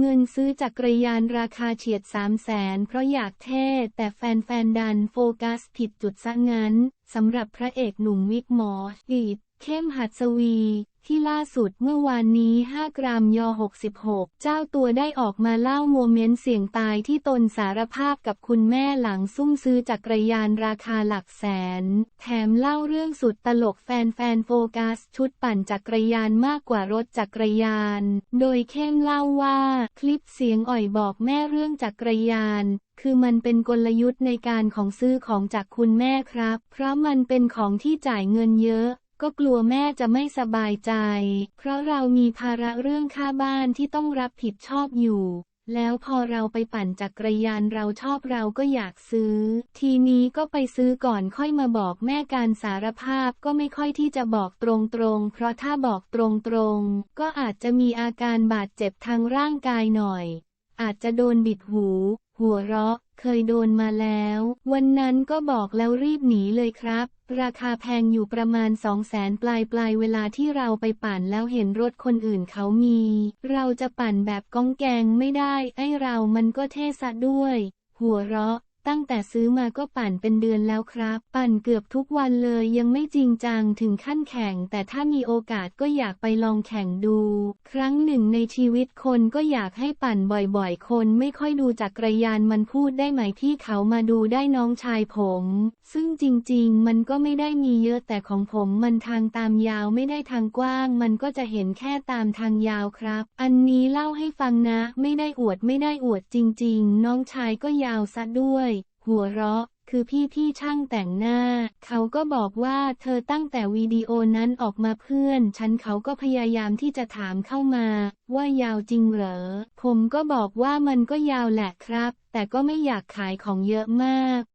เงินซื้อจักรยานราคาเฉียด3 0 0แสนเพราะอยากเท่ แต่แฟนๆดันโฟกัสผิดจุดซะงั้น สำหรับพระเอกหนุ่มวิกหมออีดเข้มหัดสวี ที่ล่าสุดเมื่อวานนี้ 5 กรัมยอ 66 เจ้าตัวได้ออกมาเล่าโมเมนต์เสี่ยงตายที่ตนสารภาพกับคุณแม่หลังซุ่มซื้อจักรยานราคาหลักแสน แถมเล่าเรื่องสุดตลกแฟนๆโฟกัส ชุดปั่นจักรยานมากกว่ารถจักรยาน โดยเข้มเล่าว่าคลิปเสียงอ่อยบอกแม่เรื่องจักรยานคือมันเป็นกลยุทธ์ในการของซื้อของจากคุณแม่ครับ เพราะมันเป็นของที่จ่ายเงินเยอะ ก็กลัวแม่จะไม่สบายใจ เพราะเรามีภาระเรื่องค่าบ้านที่ต้องรับผิดชอบอยู่ แล้วพอเราไปปั่นจักรยานเราชอบเราก็อยากซื้อ ทีนี้ก็ไปซื้อก่อนค่อยมาบอกแม่การสารภาพก็ไม่ค่อยที่จะบอกตรงๆ เพราะถ้าบอกตรงๆ ก็อาจจะมีอาการบาดเจ็บทางร่างกายหน่อย อาจจะโดนบิดหู หัวเราะ เคยโดนมาแล้ว วันนั้นก็บอกแล้วรีบหนีเลยครับ ราคาแพงอยู่ประมาณสองแสนปลายปลายเวลาที่เราไปปั่นแล้วเห็นรถคนอื่นเขามี เราจะปั่นแบบก้องแกงไม่ได้ ไอเรามันก็เท่ซะด้วย หัวเราะ ตั้งแต่ซื้อมาก็ปั่นเป็นเดือนแล้วครับ ปั่นเกือบทุกวันเลยยังไม่จริงจังถึงขั้นแข่ง แต่ถ้ามีโอกาสก็อยากไปลองแข่งดู ครั้งหนึ่งในชีวิตคนก็อยากให้ปั่นบ่อยๆ คนไม่ค่อยดูจักรยานมันพูดได้ไหมพี่เขามาดูได้น้องชายผม ซึ่งจริงๆ มันก็ไม่ได้มีเยอะแต่ของผมมันทางตามยาวไม่ได้ทางกว้าง มันก็จะเห็นแค่ตามทางยาวครับ อันนี้เล่าให้ฟังนะ ไม่ได้อวดไม่ได้อวดจริง ๆ น้องชายก็ยาวซะด้วย หัวเราะ คือพี่พี่ช่างแต่งหน้า เขาก็บอกว่าเธอตั้งแต่วิดีโอนั้นออกมาเพื่อน ฉันเขาก็พยายามที่จะถามเข้ามา ว่ายาวจริงเหรอ ผมก็บอกว่ามันก็ยาวแหละครับ แต่ก็ไม่อยากขายของเยอะมาก